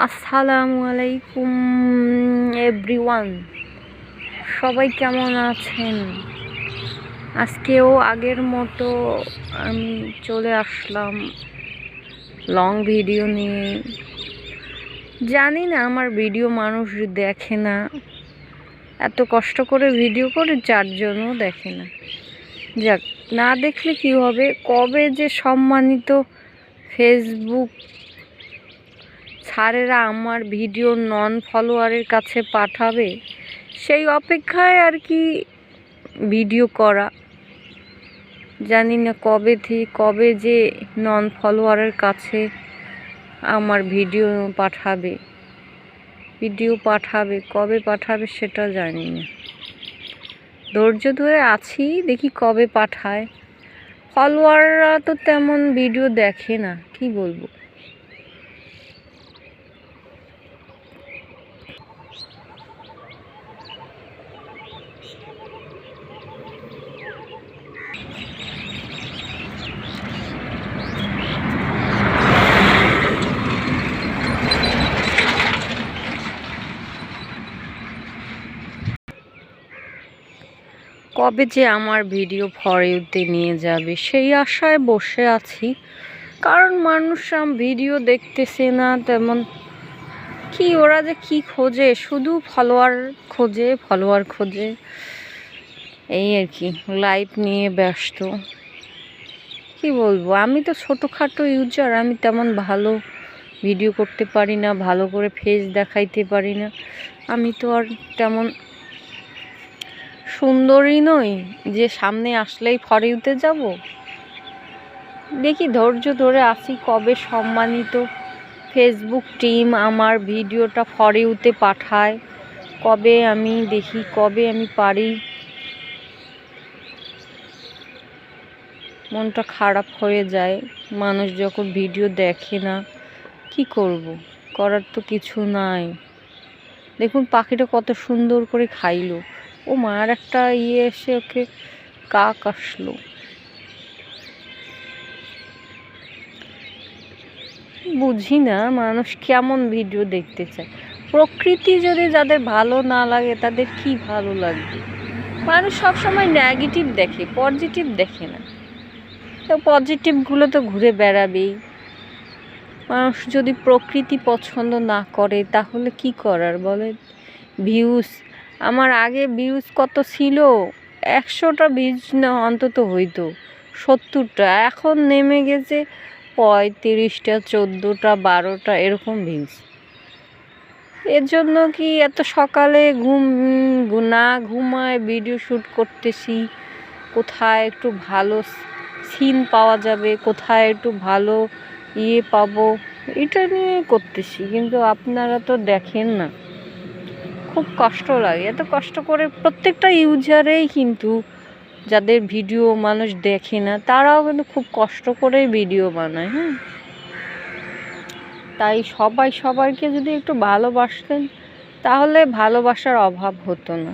আসসালামু আলাইকুম, এভরিওয়ান। সবাই কেমন আছেন? আজকেও আগের মতো আমি চলে আসলাম লং ভিডিও নিয়ে। জানি না, আমার ভিডিও মানুষ দেখে না। এত কষ্ট করে ভিডিও করে চারজনও দেখে না। যাক, না দেখলে কি হবে? কবে যে সম্মানিত ফেসবুক স্যারেরা আমার ভিডিও নন ফলোয়ারের কাছে পাঠাবে? সেই অপেক্ষায় আর কি ভিডিও করা। জানি না কবে থেকে কবে যে নন ফলোয়ারের কাছে আমার ভিডিও পাঠাবে। ভিডিও পাঠাবে, কবে পাঠাবে সেটা জানি না। ধৈর্য ধরে আছি, দেখি কবে পাঠায়। ফলোয়াররা তো তেমন ভিডিও দেখে না, কি বলব? কবে যে আমার ভিডিও ফরেউতে নিয়ে যাবে সেই আশায় বসে আছি। কারণ মানুষ ভিডিও দেখতেছে না তেমন। কি ওরা যে কি খোঁজে? শুধু ফলোয়ার খোঁজে ফলোয়ার খোঁজে। এই আর কি লাইভ নিয়ে ব্যস্ত। কি বলব? আমি তো ছোটোখাটো ইউজার আমি তেমন ভালো ভিডিও করতে পারি না, ভালো করে ফেস দেখাইতে পারি না। আমি তো আর তেমন সুন্দরী নই, যে সামনে আসলেই ফরিউতে যাব। দেখি ধৈর্য ধরে আসি কবে সম্মানিত। ফেসবুক টিম আমার ভিডিওটা ফরিউতে পাঠায়। কবে আমি দেখি, কবে আমি পারি। মনটা খারাপ হয়ে যায়, মানুষ যখন ভিডিও দেখে না, কি করব? করার তো কিছু নাই। দেখুন, পাখিটা কত সুন্দর করে খাইলো। ও মার একটা ইয়ে এসে ওকে কাক আসলো। বুঝি না, মানুষ কেমন ভিডিও দেখতে চায়। প্রকৃতি যদি যাদের ভালো না লাগে, তাদের কি ভালো লাগবে? মানুষ সবসময় নেগেটিভ দেখে পজিটিভ দেখে না। তো পজিটিভগুলো তো ঘুরে বেড়াবেই। মানুষ যদি প্রকৃতি পছন্দ না করে, তাহলে কি করার বলে ভিউজ আমার আগে ভিউজ কত ছিল? একশোটা ভিউজ না, অন্তত হইতো। সত্তরটা। এখন নেমে গেছে পঁয়ত্রিশটা, চোদ্দোটা, বারোটা, এরকম ভিউজ এর জন্য কি এত সকালে ঘুম, না ঘুমায় ভিডিও শ্যুট করতেছি? কোথায় একটু ভালো সিন পাওয়া যাবে? কোথায় একটু ভালো ইয়ে পাবো? এটা নিয়ে করতেছি, কিন্তু আপনারা তো দেখেন না। খুব কষ্ট লাগে। এত কষ্ট করে প্রত্যেকটা ইউজারেই কিন্তু যাদের ভিডিও মানুষ দেখে না, তারাও কিন্তু খুব কষ্ট করে ভিডিও বানায় হ্যাঁ? তাই সবাই সবাইকে যদি একটু ভালোবাসতেন, তাহলে ভালোবাসার অভাব হতো না।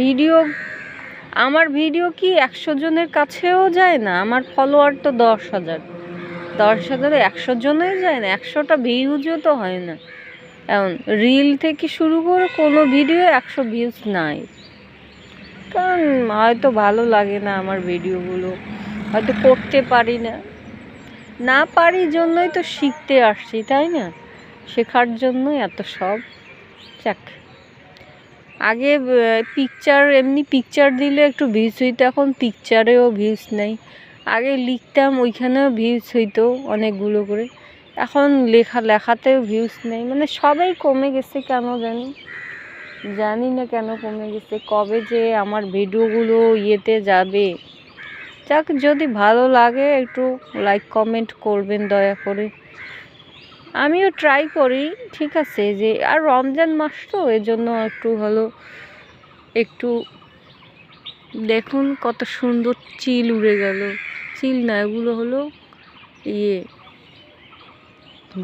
ভিডিও, আমার ভিডিও কি একশো জনের কাছেও যায় না? আমার ফলোয়ার তো দশ হাজার। দশ হাজারে একশো জনেই যায় না? একশোটা ভিউজও তো হয় না। এখন রিল থেকে শুরু করে কোনো ভিডিও একশো ভিউজ নাই। কারণ হয়তো ভালো লাগে না আমার ভিডিওগুলো হয়তো করতে পারি না। না পারি জন্যই তো শিখতে আসছি, তাই না? শেখার জন্যই এত সব। যাক। আগে পিকচার এমনি পিকচার দিলে একটু ভিউজ হইতো, এখন পিকচারেও ভিউজ নেই। আগে লিখতাম, ওইখানেও ভিউজ হইতো অনেকগুলো করে। এখন লেখা, লেখাতেও ভিউজ নেই। মানে সবাই কমে গেছে কেন জানি? জানি না কেন কমে গেছে। কবে যে আমার ভিডিওগুলো ইয়েতে যাবে। যাক, যদি ভালো লাগে একটু লাইক কমেন্ট করবেন দয়া করে। আমিও ট্রাই করি, ঠিক আছে যে, আর রমজান মাস তো, এজন্য একটু হলো, একটু দেখুন কত সুন্দর চিল উড়ে গেল। চিল না, এগুলো হলো ইয়ে।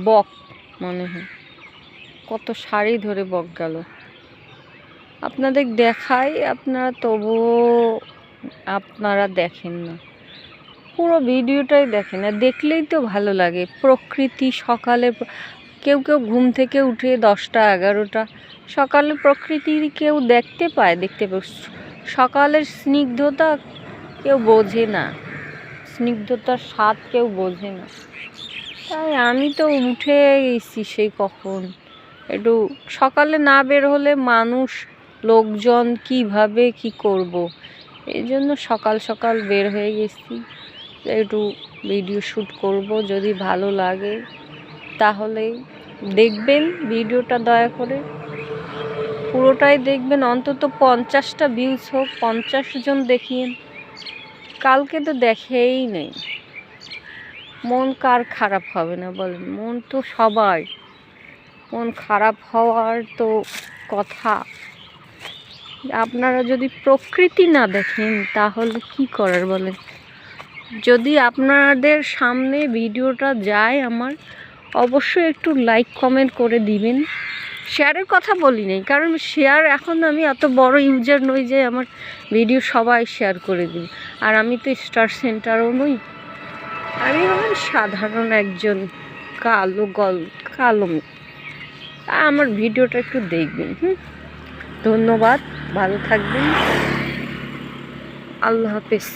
বক মনে হয়। কত শাড়ি ধরে বক গেল। আপনাদের দেখাই, আপনারা তবুও আপনারা দেখেন না। পুরো ভিডিওটাই দেখেন। না দেখলেই তো ভালো লাগে। প্রকৃতি সকালে কেউ কেউ ঘুম থেকে উঠে দশটা, এগারোটা। সকালে প্রকৃতির কেউ দেখতে পায় দেখতে পায়। সকালের স্নিগ্ধতা কেউ বোঝে না। স্নিগ্ধতার স্বাদ কেউ বোঝে না। তাই আমি তো উঠে গেছি সেই কখন। একটু সকালে না বের হলে মানুষ, লোকজন কীভাবে কি করব? এই জন্য সকাল সকাল বের হয়ে গেছি। একটু ভিডিও শ্যুট করব, যদি ভালো লাগে তাহলে দেখবেন ভিডিওটা দয়া করে। পুরোটাই দেখবেন, অন্তত পঞ্চাশটা ভিউজ হোক, পঞ্চাশ জন দেখিয়েন। কালকে তো দেখেই নেই। মন কার খারাপ হবে না বলেন? মন তো সবার। মন খারাপ হওয়ার তো কথা। আপনারা যদি প্রকৃতি না দেখেন, তাহলে কি করার বলেন? যদি আপনাদের সামনে ভিডিওটা যায় আমার, অবশ্যই একটু লাইক কমেন্ট করে দিবেন। শেয়ারের কথা বলি নাই, কারণ শেয়ার এখন আমি এত বড় ইউজার নই যে আমার ভিডিও সবাই শেয়ার করে দিবে। আর আমি তো স্টার সেন্টারও নই। আমি হলাম সাধারণ একজন কালো গল, কালো আমার ভিডিওটা একটু দেখবেন, হুম? ধন্যবাদ, ভালো থাকবেন। আল্লাহ হাফেজ।